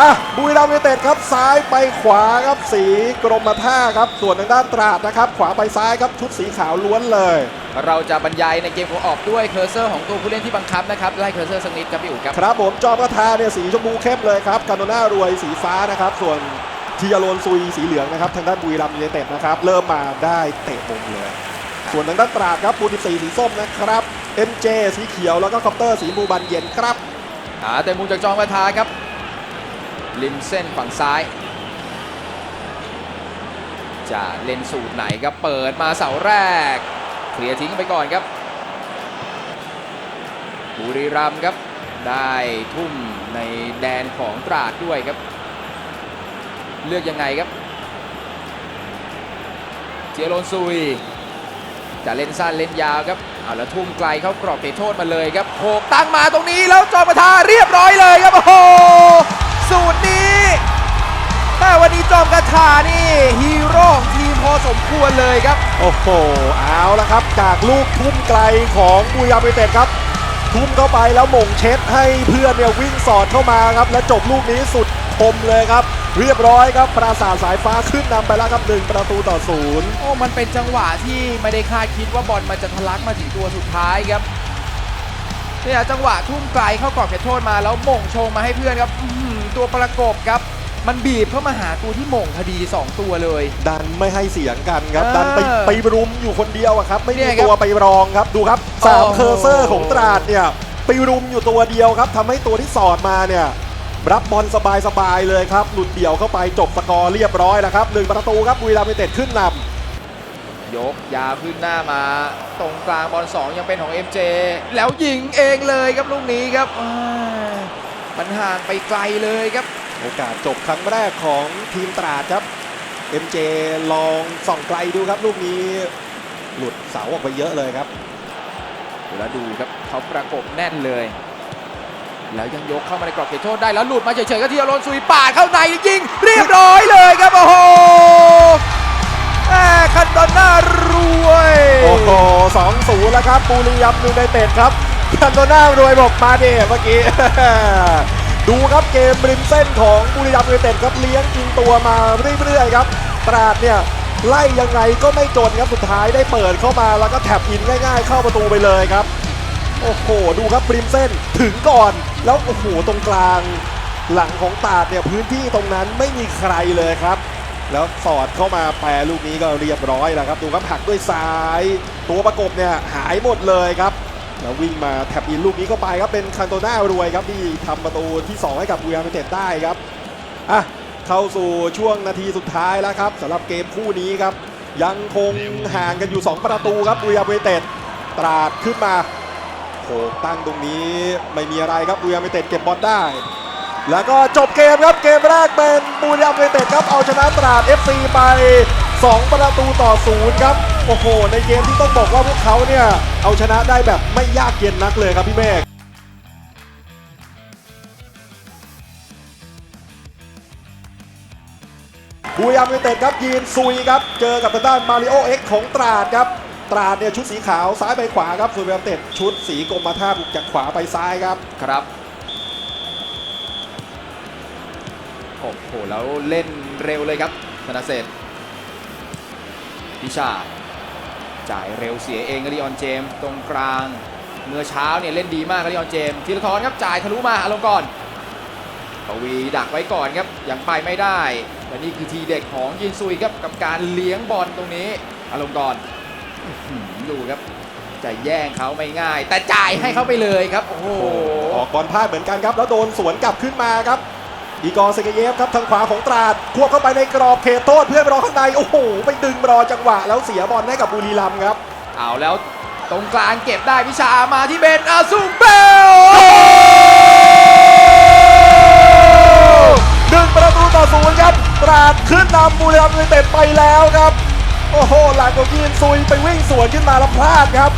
อะบุรีรัมย์ยูไนเต็ดครับซ้ายไปขวาครับสีกรมท่าครับ ส่วนทางด้านตราดนะครับ ขวาไปซ้ายครับชุดสีขาวล้วนเลย เราจะบรรยายในเกมของออกด้วยเคอร์เซอร์ของตัวผู้เล่นที่บังคับนะครับไล่เคอร์เซอร์สักนิดครับพี่อู๋ครับครับผมจอมกระทาเนี่ยสีชมพูเข้มเลยครับกันโนน่ารวยสีฟ้านะครับ ส่วนทียาโรนซุยสีเหลืองนะครับทางด้านบุรีรัมย์ยูไนเต็ดนะครับเริ่มมาได้เตะมุมเลย ส่วนทางด้านตราดครับปูน14สีส้มนะครับ MJ สีเขียวแล้วก็คอปเตอร์สีมูบันเย็นครับหาแต่มุมจากจองกระทาครับ ริมเส้นฝั่งซ้าย จะเล่นสูตรไหนครับ เปิดมาเสาแรก เคลียร์ทิ้งไปก่อนครับ บุรีรัมย์ครับ ได้ทุ่มในแดนของตราดด้วยครับ เลือกยังไงครับ เจียโรนซุย จะเล่นสั้นเล่นยาวครับเอาแล้วทุ่มไกลเข้ากรอบเขตโทษมาเลยครับโขกตั้งมาตรงนี้แล้วจอมทาเรียบร้อยเลยครับโอ้โห สูตรนี้แต่วันนี้จอมกระทานี่ฮีโร่ของทีมพอสมควรเลยครับ โอ้โห เอาละครับ จากลูกทุ่มไกลของบุรีรัมย์ยูไนเต็ดครับ ทุ่มเข้าไปแล้วหม่งเช็ดให้เพื่อนเนี่ยวิ่งสอดเข้ามาครับ และจบลูกนี้สุดคมเลยครับ เรียบร้อยครับปราสาทสายฟ้าขึ้นนำไปแล้วครับหนึ่งประตูต่อศูนย์โอ้มันเป็นจังหวะที่ไม่ได้คาดคิดว่าบอลมันจะทะลักมาถึงตัวสุดท้ายครับเนี่ยจังหวะทุ่มไกลเข้ากรอบเขตโทษมาแล้วหม่งชงมาให้เพื่อนครับอื้อหือ ตัวประกบครับ มันบีบเข้ามาหาตัวที่หม่งพอดีสองตัวเลย ดันไม่ให้เสียงกันครับ เออดันไปไปรุมอยู่คนเดียวอะครับ ไม่เนี่มียครับตัวไปรองครับ ดูครับสามโอ้โห เคอร์เซอร์ของตราดเนี่ย ไปรุมอยู่ตัวเดียวครับทำให้ตัวที่สอดมาเนี่ย รับบอลสบายๆเลยครับ หลุดเดี่ยวเข้าไปจบสกอร์เรียบร้อยแล้วครับหนึ่งประตูครับบุรีรัมย์ยูไนเต็ดขึ้นนำ ยกยาวขึ้นหน้ามา ตรงกลางบอล2ยังเป็นของ MJ แล้วยิงเองเลยครับลูกนี้ครับอ่า มันห่างไปไกลเลยครับ โอกาสจบครั้งแรกของทีมตราดครับ MJ ลองส่องไกลดูครับ ลูกนี้หลุดเสาออกไปเยอะเลยครับเดี๋ยวเราดูครับเขาประกบแน่นเลย แล้วยังยกเข้ามาในกรอบเขตโทษได้แล้วหลุดมาเฉยๆก็ที่อารอนซุยปาดเข้าในยิง เรียบร้อยเลยครับโอ้โหแม่คันโดนหน้ารวย โอ้โหสองศูนย์แล้วครับบุรีรัมย์ยูไนเต็ดครับ คันโตน่ารวยบอกมาเดเมื่อกี้ ดูครับเกมริมเส้นของบุรีรัมย์ยูไนเต็ดครับเลี้ยงกินตัวมาเรื่อยๆครับตราดเนี่ยไล่ยังไงก็ไม่จนครับสุดท้ายได้เปิดเข้ามาแล้วก็แท็บอินง่าย ๆ เข้าประตูไปเลยครับ โอ้โหดูครับริมเส้นถึงก่อนแล้วโอ้โหตรงกลางหลังของตราดเนี่ยพื้นที่ตรงนั้นไม่มีใครเลยครับ แล้วสอดเข้ามาแปรลูกนี้ก็เรียบร้อยแล้วครับ ดูครับหักด้วยซ้าย ตัวประกบเนี่ยหายหมดเลยครับ แล้ววิ่งมาแท็บอินลูกนี้เข้าไปครับเป็นคันโตน่ารวยครับที่ทำประตูที่ 2 ให้กับบุรีรัมย์ยูไนเต็ดได้ครับอะเข้าสู่ช่วงนาทีสุดท้ายแล้วครับสำหรับเกมคู่นี้ครับ ยังคงห่างกันอยู่ 2 ประตูครับบุรีรัมย์ยูไนเต็ดตราดขึ้นมาโขกตั้งตรงนี้ไม่มีอะไรครับบุรีรัมย์ยูไนเต็ดเก็บบอลได้ แล้วก็จบเกมครับเกมแรกเป็นบุรีรัมย์ยูไนเต็ดครับเอาชนะตราด FC ไป 2 ประตูต่อศูนย์ครับ โอ้โห ในเกมที่ต้องบอกว่าพวกเขาเนี่ย เอาชนะได้แบบไม่ยากเย็นนักเลยครับพี่เมฆบุรีรัมย์ยูไนเต็ดครับยีนซุยครับ เจอกับทางด้านมาริโอเอ็กของตราดครับ ตราดเนี่ยชุดสีขาวซ้ายไปขวาครับส่วนบุรีรัมย์ยูไนเต็ดชุดสีกรมท่าบุกจากขวาไปซ้ายครับครับโอ้โหแล้วเล่นเร็วเลยครับธนาเศษพิชา จ่ายเร็วเสียเองกริออนเจมส์ตรงกลาง เมื่อเช้าเนี่ยเล่นดีมากกริออนเจมส์ธีรทรครับจ่ายทะลุมาอารมณ์ก่อนปวีดักไว้ก่อนครับยังไปไม่ได้และนี่คือทีเด็กของยินซุยครับกับการเลี้ยงบอลตรงนี้อารมณ์ก่อนอื้อหือดูครับจะแย่งเขาไม่ง่าย แต่จ่ายให้เขาไปเลยครับโอ้โหออกบอลพลาดเหมือนกันครับ แล้วโดนสวนกลับขึ้นมาครับ อีกอร์เซเกเยฟครับทางขวาของตราดควบเข้าไปในกรอบเขตโทษเพื่อนไปรอข้างใน โอ้โห ไปดึงรอจังหวะ แล้วเสียบอลให้กับบุรีรัมย์ครับ เอาแล้วตรงกลางเก็บได้พิชามาที่เบนอาซูเบลหนึ่งประตูต่อศูนย์ครับ ตราดขึ้นนำบุรีรัมย์ยูไนเต็ดไปแล้วครับ โอ้โห หลังของยีนซุยไปวิ่งสวนขึ้นมาแล้วพลาดครับ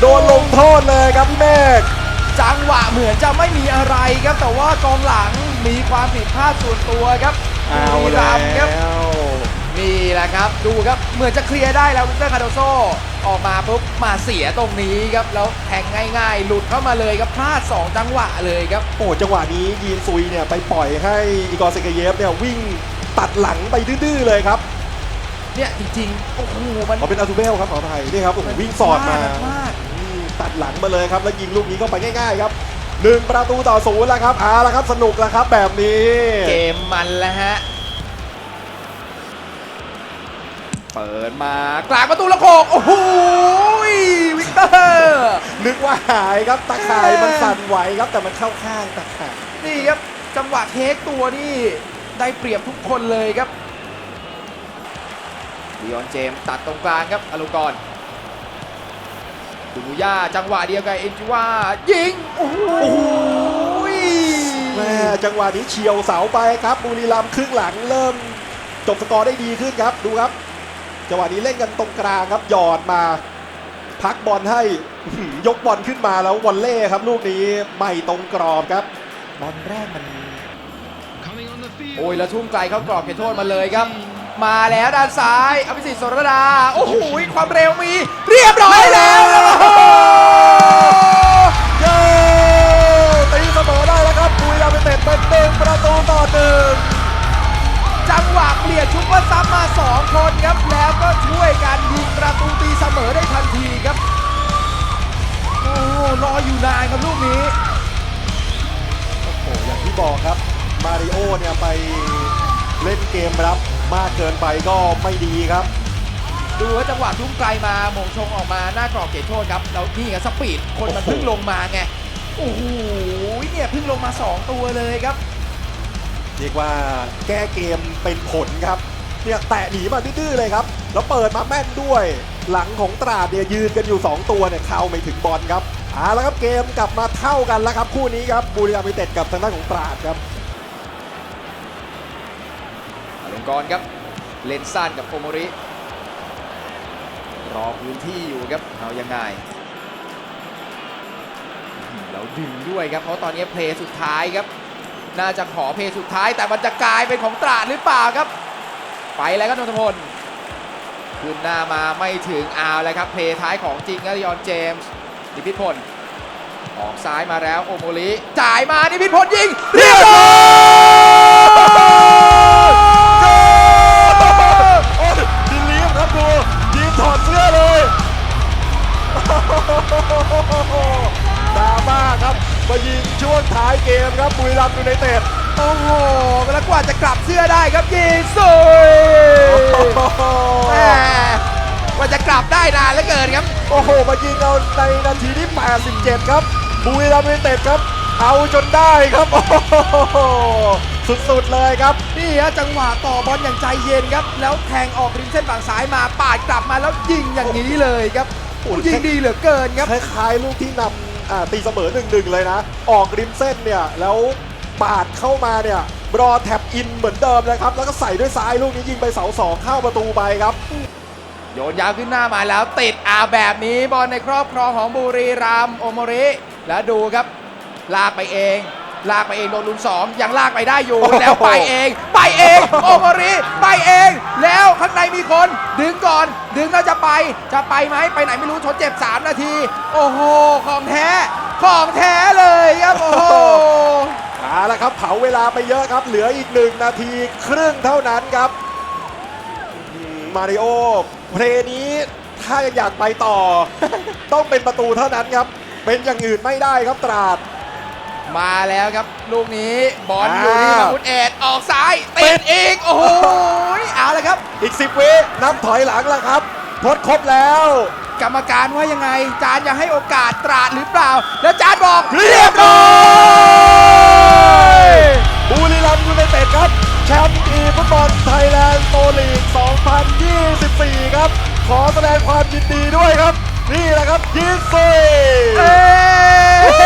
โดนลงโทษเลยครับพี่เมฆจังหวะเหมือนจะไม่มีอะไรครับแต่ว่ากองหลัง มีความผิดพลาดส่วนตัวครับเอาบุรีแล้รัมย์ครับ ว นี่แหละครับ ดูครับ เหมือนจะเคลียร์ได้แล้ววิกเตอร์คาร์โดโซ ออกมาปุ๊บมาเสียตรงนี้ครับ แล้วแทงง่ายๆ หลุดเข้ามาเลยครับ พลาด 2 จังหวะเลยครับ โอ้จังหวะนี้ยีนซุยเนี่ยไปปล่อยให้อีกอร์เซเกเยฟเนี่ยวิ่งตัดหลังไปดื้อๆเลยครับเนี่ย จริงๆ โอ้โห มันเขาเป็นอาทูเบลครับขออภัยนี่ครับโอ้โหวิ่งสอดมาพลด อืมตัดหลังมาเลยครับแล้วยิงลูกนี้เข้าไปง่ายๆครับ หนึ่งประตูต่อศูนย์แล้วครับเอาละครับสนุกแล้วครับแบบนี้ เกมมันแล้วฮะ เปิดมากลางประตูละโขกโอ้โหวิกเตอร์นึกว่าหายครับตะข่ายมันสั่นไหวครับแต่มันเข้าข้างตะข่ายนี่ครับ จังหวะเทคตัวนี่ได้เปรียบทุกคนเลยครับดิออนเจมส์ตัดตรงกลางครับอลูกร คุนุย่าจังหวะเดียวกับเอ็นจิว่ายิง โอ้โหแม่จังหวะนี้เฉียวเสาไปครับบุรีรัมย์ครึ่งหลังเริ่ม จบสกอร์ได้ดีขึ้นครับดูครับ จังหวะนี้เล่นกันตรงกลางครับหยอดมา พักบอลให้ยกบอลขึ้นมาแล้ววอลเล่ครับ ลูกนี้ไม่ตรงกรอบครับบอลแรกมันโอ้ยแล้วทุ่มไกลเข้ากรอบเขตโทษมาเลยครับ มาแล้วด้านซ้ายอภิสิทธิ์สรดา โอ้โห ความเร็วมี เรียบร้อยแล้วเย้ตีเสมอได้แล้วครับบุรีรัมย์ยูไนเต็ดเป็นหนึ่งประตูต่อหนึ่งจังหวะเปลี่ยนชุดว่าซับมา 2 คนครับ แล้วก็ช่วยกันยิงประตูตีเสมอได้ทันทีครับ โอ้รออยู่นานครับลูกนี้ โอ้โหอย่างที่บอกครับ มาริโอเนี่ยไปเล่นเกมรับ มากเกินไปก็ไม่ดีครับ ดูว่าจังหวะทุ่มไกลมาหมงชงออกมาหน้ากรอบเขตโทษครับแล้วนี่ครับสปีดคนมันโอ้โหเพิ่งลงมาไงโอ้โหเนี่ยเพิ่งลงมา 2 ตัวเลยครับเรียกว่าแก้เกมเป็นผลครับเนี่ยแตะหนีมาดื้อๆเลยครับ แล้วเปิดมาแม่นด้วย หลังของตราดเนี่ยยืนกันอยู่ 2 ตัวเนี่ยเข้าไม่ถึงบอลครับเอาละครับเกมกลับมาเท่ากันแล้วครับคู่นี้ครับบุรีรัมย์ยูไนเต็ดกับทางด้านของตราดครับ อลง กรณ์ครับ เลนสั้นกับโอมริ รอพื้นที่อยู่ครับ เอายังไงแล้วดึงด้วยครับ เพราะตอนนี้เพลย์สุดท้ายครับ น่าจะขอเพลย์สุดท้ายแต่มันจะกลายเป็นของตราดหรือเปล่าครับ ไปแล้วครับนนทพลขึ้นหน้ามาไม่ถึงเอาแล้วครับ เพลย์ท้ายของจริงครับยอนเจมส์นิพิษพลออกซ้ายมาแล้วโอโมริจ่ายมานิพิษพลยิง เรียบร้อย ดราม่าครับมายิงช่วงท้ายเกมครับบุรีรัมย์ยูไนเต็ดโอ้โหแล้วกว่าจะกลับเสื้อได้ครับยิงสุยแหมกว่าจะกลับได้นานเหลือเกินครับโอ้โหมายิงเอาในนาทีที่ 87 ครับบุรีรัมย์ยูไนเต็ดครับเอาจนได้ครับโอ้โหสุดๆเลยครับ นี่ฮะจังหวะต่อบอลอย่างใจเย็นครับ แล้วแทงออกริมเส้นฝั่งซ้ายมาปาดกลับมาแล้วยิงอย่างนี้เลยครับ โอ้ยยิงดีเหลือเกินครับคล้ายๆลูกที่นำอ่าตีเสมอหนึ่งหนึ่งเลยนะ ออกริมเส้นเนี่ยแล้วปาดเข้ามาเนี่ยรอแท็บอินเหมือนเดิมเลยครับ แล้วก็ใส่ด้วยซ้ายลูกนี้ยิงไปเสาสองเข้าประตูไปครับโยนยาวขึ้นหน้ามาแล้วติดอาแบบนี้บอลในครอบครองของบุรีรัมย์โอโมริ แล้วดูครับ ลากไปเอง ลากไปเองโดนลุมสองยังลากไปได้อยู่โอ้โหแล้วไปเอง ไปเอง โอโมริไปเอง แล้วข้างในมีคน ดึงก่อน ดึงแล้วจะไป จะไปไหมไปไหนไม่รู้ทดเจ็บ 3 นาที โอ้โห ของแท้ ของแท้เลยครับโอ้โหเอาละครับเผาเวลาไปเยอะครับ เหลืออีกหนึ่งนาทีครึ่งเท่านั้นครับอืมมาริโอเพลย์นี้ถ้ายังอยากไปต่อ ต้องเป็นประตูเท่านั้นครับ เป็นอย่างอื่นไม่ได้ครับตราด มาแล้วครับ ลูกนี้บอลอยู่ที่อ่ามาพุทธเอ็ดออกซ้ายติดอีก โอ้โหเอาละครับ อีก 10วินับถอยหลังแล้วครับทดครบแล้ว กรรมการว่ายังไง จานจะให้โอกาสตราดหรือเปล่า แล้วจานบอกเรียบร้อยบุรีรัมย์ยูไนเต็ดครับ แชมป์อีฟุตบอลไทยแลนด์โตลีก 2024 ครับ ขอแสดงความยินดีด้วยครับ นี่แหละครับยินซีเอ้